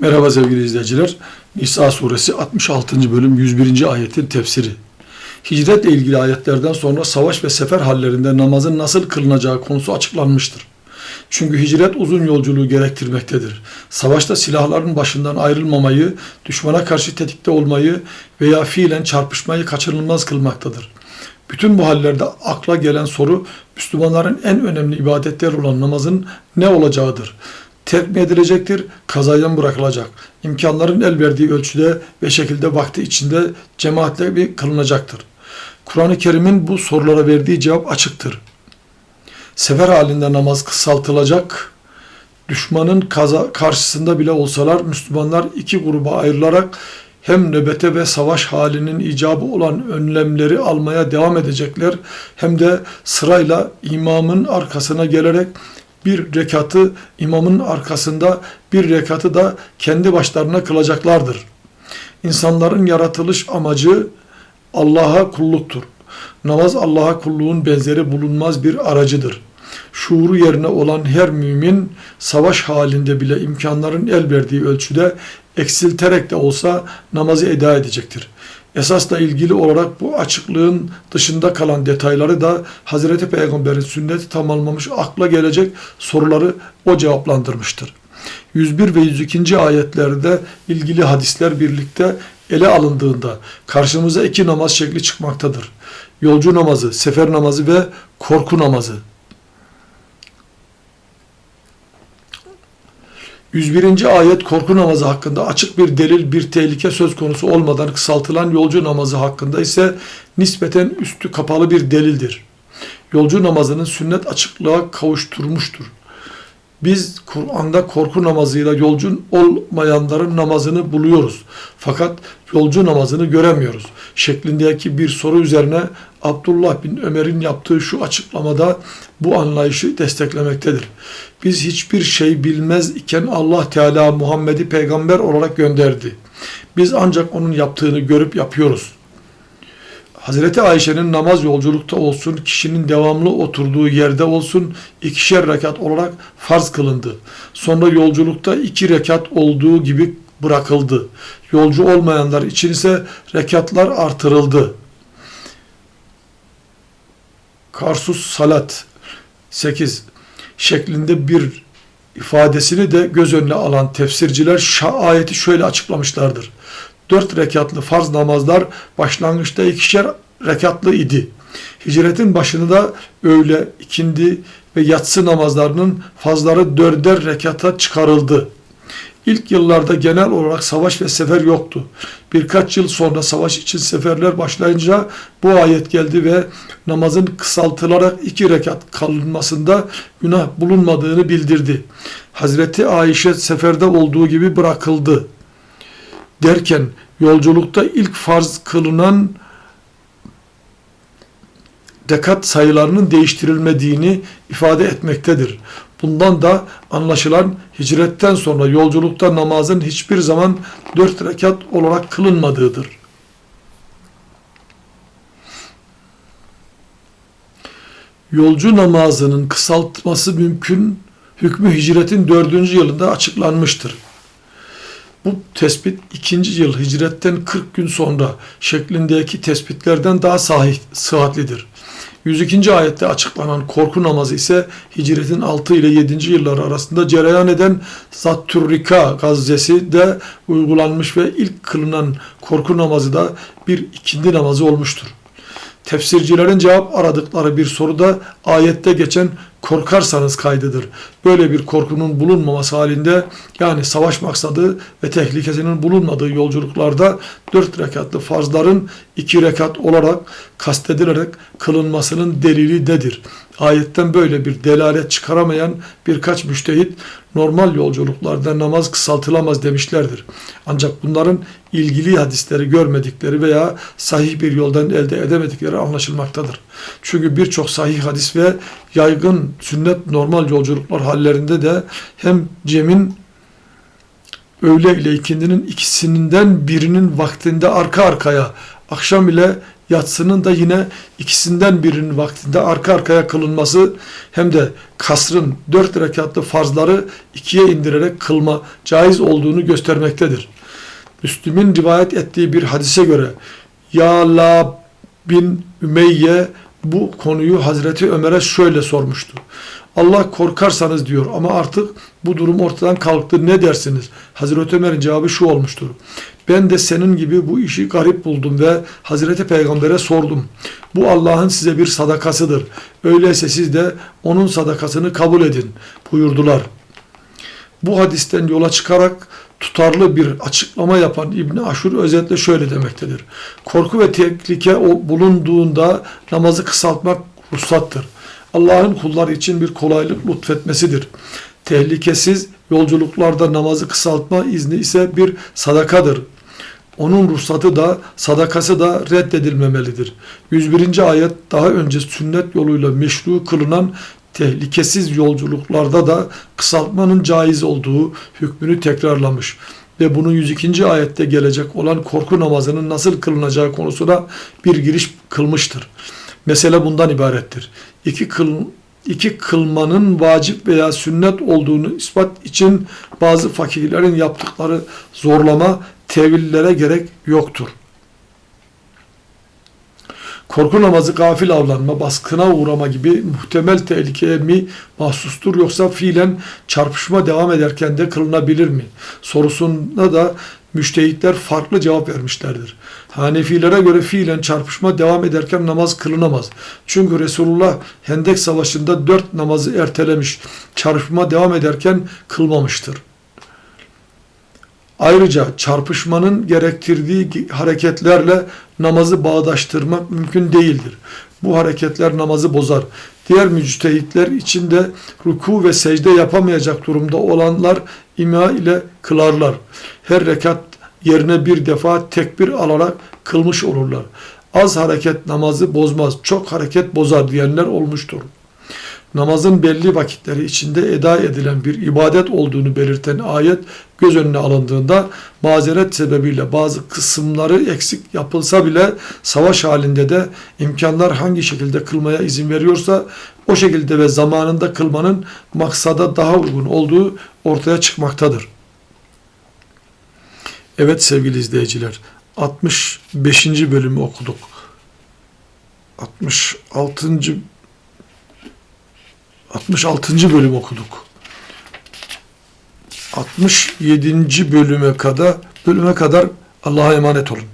Merhaba sevgili izleyiciler. Nisa suresi 66. bölüm 101. ayetin tefsiri. Hicretle ilgili ayetlerden sonra savaş ve sefer hallerinde namazın nasıl kılınacağı konusu açıklanmıştır. Çünkü hicret uzun yolculuğu gerektirmektedir. Savaşta silahların başından ayrılmamayı, düşmana karşı tetikte olmayı veya fiilen çarpışmayı kaçınılmaz kılmaktadır. Bütün bu hallerde akla gelen soru Müslümanların en önemli ibadetler olan namazın ne olacağıdır. Terk mi edilecektir, kazaya mı bırakılacak? İmkanların el verdiği ölçüde ve şekilde vakti içinde cemaatle bir kılınacaktır. Kur'an-ı Kerim'in bu sorulara verdiği cevap açıktır. Sefer halinde namaz kısaltılacak, düşmanın kaza, karşısında bile olsalar Müslümanlar iki gruba ayrılarak hem nöbete ve savaş halinin icabı olan önlemleri almaya devam edecekler hem de sırayla imamın arkasına gelerek bir rekatı imamın arkasında bir rekatı da kendi başlarına kılacaklardır. İnsanların yaratılış amacı Allah'a kulluktur. Namaz Allah'a kulluğun benzeri bulunmaz bir aracıdır. Şuuru yerine olan her mümin savaş halinde bile imkanların el verdiği ölçüde eksilterek de olsa namazı eda edecektir. Esasla ilgili olarak bu açıklığın dışında kalan detayları da Hazreti Peygamber'in sünneti tamamlamış akla gelecek soruları o cevaplandırmıştır. 101 ve 102. ayetlerde ilgili hadisler birlikte ele alındığında karşımıza iki namaz şekli çıkmaktadır. Yolcu namazı, sefer namazı ve korku namazı. 101. ayet korku namazı hakkında açık bir delil, bir tehlike söz konusu olmadan kısaltılan yolcu namazı hakkında ise nispeten üstü kapalı bir delildir. Yolcu namazının sünnet açıklığa kavuşturmuştur. Biz Kur'an'da korku namazıyla yolcu olmayanların namazını buluyoruz. Fakat yolcu namazını göremiyoruz. Şeklindeki bir soru üzerine Abdullah bin Ömer'in yaptığı şu açıklamada bu anlayışı desteklemektedir. Biz hiçbir şey bilmez iken Allah Teala Muhammed'i peygamber olarak gönderdi. Biz ancak onun yaptığını görüp yapıyoruz. Hazreti Ayşe'nin namaz yolculukta olsun, kişinin devamlı oturduğu yerde olsun ikişer rekat olarak farz kılındı. Sonra yolculukta iki rekat olduğu gibi bırakıldı. Yolcu olmayanlar için ise rekatlar artırıldı. Karsus salat 8 şeklinde bir ifadesini de göz önüne alan tefsirciler ayeti şöyle açıklamışlardır. Dört rekatlı farz namazlar başlangıçta ikişer rekatlı idi. Hicretin başını da öğle, ikindi ve yatsı namazlarının fazları dörder rekata çıkarıldı. İlk yıllarda genel olarak savaş ve sefer yoktu. Birkaç yıl sonra savaş için seferler başlayınca bu ayet geldi ve namazın kısaltılarak iki rekat kalınmasında günah bulunmadığını bildirdi. Hazreti Ayşe seferde olduğu gibi bırakıldı. Derken yolculukta ilk farz kılınan rekat sayılarının değiştirilmediğini ifade etmektedir. Bundan da anlaşılan hicretten sonra yolculukta namazın hiçbir zaman dört rekat olarak kılınmadığıdır. Yolcu namazının kısaltması mümkün hükmü hicretin dördüncü yılında açıklanmıştır. Bu tespit ikinci yıl hicretten 40 gün sonra şeklindeki tespitlerden daha sahih, sıhhatlidir. 102. ayette açıklanan korku namazı ise hicretin 6 ile 7. yılları arasında cereyan eden Zattürrika gazvesi de uygulanmış ve ilk kılınan korku namazı da bir ikindi namazı olmuştur. Tefsircilerin cevap aradıkları bir soru da ayette geçen korkarsanız kaydıdır. Böyle bir korkunun bulunmaması halinde yani savaş maksadı ve tehlikesinin bulunmadığı yolculuklarda dört rekatlı farzların iki rekat olarak kastedilerek kılınmasının delili dedir. Ayetten böyle bir delalet çıkaramayan birkaç müştehit normal yolculuklarda namaz kısaltılamaz demişlerdir. Ancak bunların ilgili hadisleri görmedikleri veya sahih bir yoldan elde edemedikleri anlaşılmaktadır. Çünkü birçok sahih hadis ve yaygın sünnet normal yolculuklar hallerinde de hem cemin öğle ile ikindinin ikisinden birinin vaktinde arka arkaya akşam ile yatsının da yine ikisinden birinin vaktinde arka arkaya kılınması hem de kasrın dört rekatlı farzları ikiye indirerek kılma caiz olduğunu göstermektedir. Müslüm'ün rivayet ettiği bir hadise göre Yala bin Ümeyye bu konuyu Hazreti Ömer'e şöyle sormuştu. Allah korkarsanız diyor ama artık bu durum ortadan kalktı ne dersiniz? Hazreti Ömer'in cevabı şu olmuştur. Ben de senin gibi bu işi garip buldum ve Hazreti Peygamber'e sordum. Bu Allah'ın size bir sadakasıdır. Öyleyse siz de onun sadakasını kabul edin buyurdular. Bu hadisten yola çıkarak tutarlı bir açıklama yapan İbni Aşur özetle şöyle demektedir. Korku ve tehlike o- bulunduğunda namazı kısaltmak ruhsattır. Allah'ın kullar için bir kolaylık lütfetmesidir. Tehlikesiz yolculuklarda namazı kısaltma izni ise bir sadakadır. Onun ruhsatı da sadakası da reddedilmemelidir. 101. ayet daha önce sünnet yoluyla meşru kılınan tehlikesiz yolculuklarda da kısaltmanın caiz olduğu hükmünü tekrarlamış ve bunun 102. ayette gelecek olan korku namazının nasıl kılınacağı konusuna bir giriş kılmıştır. Mesele bundan ibarettir. İki kıl iki kılmanın vacip veya sünnet olduğunu ispat için bazı fakirlerin yaptıkları zorlama tevillere gerek yoktur. Korku namazı gafil avlanma, baskına uğrama gibi muhtemel tehlikeye mi mahsustur yoksa fiilen çarpışma devam ederken de kılınabilir mi? Sorusunda da müştehitler farklı cevap vermişlerdir. Hanefilere göre fiilen çarpışma devam ederken namaz kılınamaz. Çünkü Resulullah Hendek Savaşı'nda dört namazı ertelemiş, çarpışma devam ederken kılmamıştır. Ayrıca çarpışmanın gerektirdiği hareketlerle namazı bağdaştırmak mümkün değildir. Bu hareketler namazı bozar. Diğer müctehitler için de ruku ve secde yapamayacak durumda olanlar ima ile kılarlar. Her rekat yerine bir defa tekbir alarak kılmış olurlar. Az hareket namazı bozmaz, çok hareket bozar diyenler olmuştur namazın belli vakitleri içinde eda edilen bir ibadet olduğunu belirten ayet göz önüne alındığında mazeret sebebiyle bazı kısımları eksik yapılsa bile savaş halinde de imkanlar hangi şekilde kılmaya izin veriyorsa o şekilde ve zamanında kılmanın maksada daha uygun olduğu ortaya çıkmaktadır. Evet sevgili izleyiciler 65. bölümü okuduk. 66. 66. bölüm okuduk. 67. bölüme kadar bölüme kadar Allah'a emanet olun.